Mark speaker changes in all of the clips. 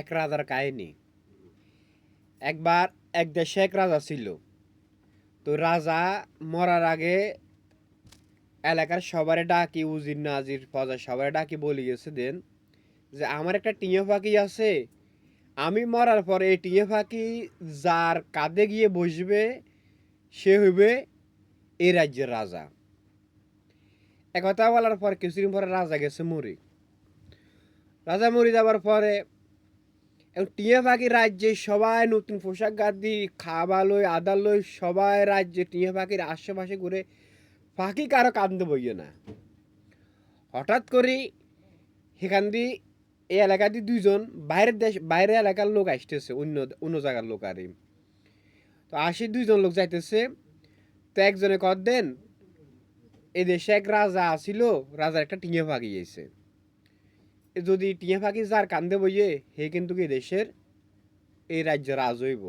Speaker 1: এক রাজার কাহিনী। একবার এক দেশে এক রাজা ছিল। তো রাজা মরার আগে এলাকার সবারে ডাকি, উজির, নাজির প্রজা সবারে ডাকি বলে গেছে, দেন যে আমার একটা টিয়া পাখি আছে। আমি মরার পরে এই টিয়া পাখি যার কাঁধে গিয়ে বসবে, সে হইবে এই রাজ্যের রাজা। একথা বলার পর কিছুদিন পরে রাজা গেছে মরি রাজা মরি যাবার পরে এবং টিয়া পাখি রাজ্যে সবাই নতুন পোশাক গাদি খাওয়া লই আদা লই সবাই রাজ্যে টিয়া পাখির আশেপাশে ঘুরে পাখি কারও কান্দে বইয়ে না। হঠাৎ করে সেখান দিয়ে এই এলাকা দিয়ে দুইজন বাইরের দেশ, বাইরের এলাকার লোক আসতেছে, অন্য অন্য জায়গার লোক আর। তো আসি দুইজন লোক যাইতেছে, তো একজনে কর দেন এই দেশে এক রাজা আসিল রাজার একটা টিয়া পাখি গেছে যদি টিয়া পাখি যার কান্দে বইয়ে হে কিন্তু কি দেশের? এই রাজ্যের রাজ হইব।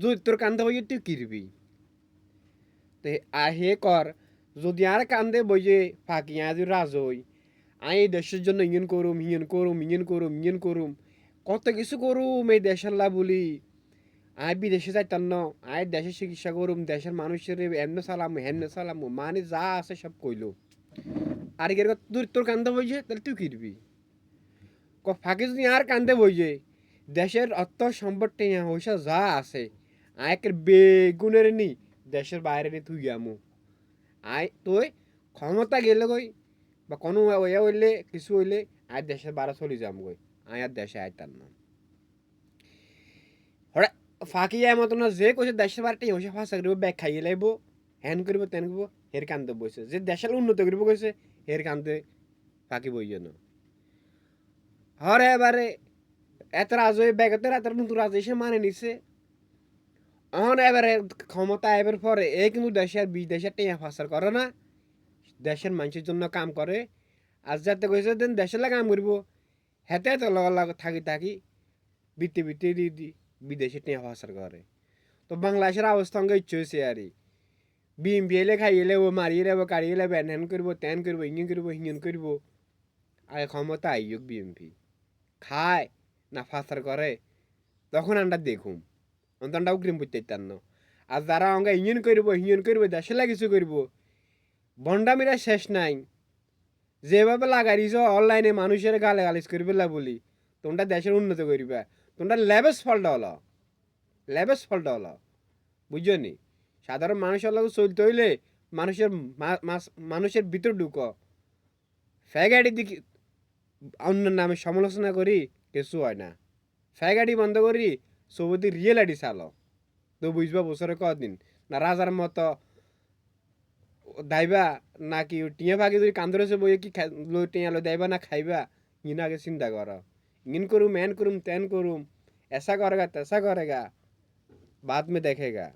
Speaker 1: যদি তোর কান্দে বইয়ে, তুই কিরবি তো হে কর, যদি আর কান্দে বইয়ে ফাঁকি আজ রাজ হই আমি এই দেশের জন্য ইঞ্জিন করুম ইঞ্জিন করুম ইঞ্জিন করুম ইঞ্জিন করুম, কত কিছু করুম এই দেশের লাভ বলি। আই বিদেশে যাইতাম না, আই দেশে চিকিৎসা করুম, দেশের মানুষের এমনি সালাম হেমনে সালাম মানে যা আছে সব কইলো। আর এর তোর তোর কান্দে বইছে? তাহলে তুই কিরবি ক, ফাঁকে যদি আর কান্দে বইছে, দেশের অর্থ সম্পদ টেয়া পয়সা যা আছে আয়ের বেগুনের নি, দেশের বাইরে নি তুই আমু আয় তুই ক্ষমতা গেলে গই বা কোনো ইয়ে হইলে, কিছু হইলে আয় দেশের বাইরে চলে যাম গই আয় আর দেশে আইতাম না। হঠাৎ ফাঁকি যায় মতো না যে কৈছে দেশের বাড়িতে হইসা ফাঁসা করিব, ব্যাগ খাইয়ে লাইব হ্যান করিব, তেন করিব, হের কান্দে বইছে। যে দেশের উন্নত করিব কইছে হের কান্দে ফাঁকি বইয়ে না হরে এবারে এত রাজ হয়ে ব্যাগতে এত নতুন রাজ এসে মানে নিছে। অহন এবারে ক্ষমতা এবার পরে এ কিন্তু দেশের বিদেশের টেয়া ফাঁসার করে না। দেশের মানুষের জন্য কাম করে। আজ যাতে কইছে দেন দেশের কাম করিব। হেতে তো লগ থাকি থাকি বৃত্তি দি দি বিদেশে টেয়া ফাঁসার করে। তো বাংলাদেশের অবস্থা অঙ্গ ইচ্ছে হয়েছে আর বিএমপি এলে খাই এলে ও মারিয়ে লেব কাড়িয়ে লেব হ্যান করব ত্যান করব ইঞ্জিন করব হিঞ্জন করব আগে ক্ষমতা আইয়ুক বিএমপি খায় না ফাঁসার করে তখন আমরা দেখুম অন্তনটা উগ্রিম বুঝতে পারতাম আর যারা অঙ্গা ইঞ্জিন করব হিঞ্জন করব দেশে কিছু করব বন্ডামিরা শেষ নাই যেভাবে লাগাইছ অনলাইনে মানুষের গালে করবে লা বলি তোমরা দেশের উন্নত করিবা তোমরা ল্যাবেস ফলটা হলো ল্যাবেস ফলটা হলো বুঝছ নি সাধারণ মানুষের লাগে চলতে হইলে মানুষের মানুষের ভিতর ঢুক। ফ্যাগাড়ি দিকে অন্যের নামে সমালোচনা করি, কিছু হয় না। ফ্যাগাড়ি বন্ধ করি সবুদি রিয়েলাটি চালো। তো বুঝবা বছরে কদিন? না রাজার মতো দাইবা না কি টিয়া ভাগে যদি কান বই কি টিয়া লো দাইবা না খাইবা? ইন আগে চিন্তা কর। ইন করুম, এন করুম, তেন করুম, এসা করেগা, তেসা করেগা বাদ মে দেখেগা।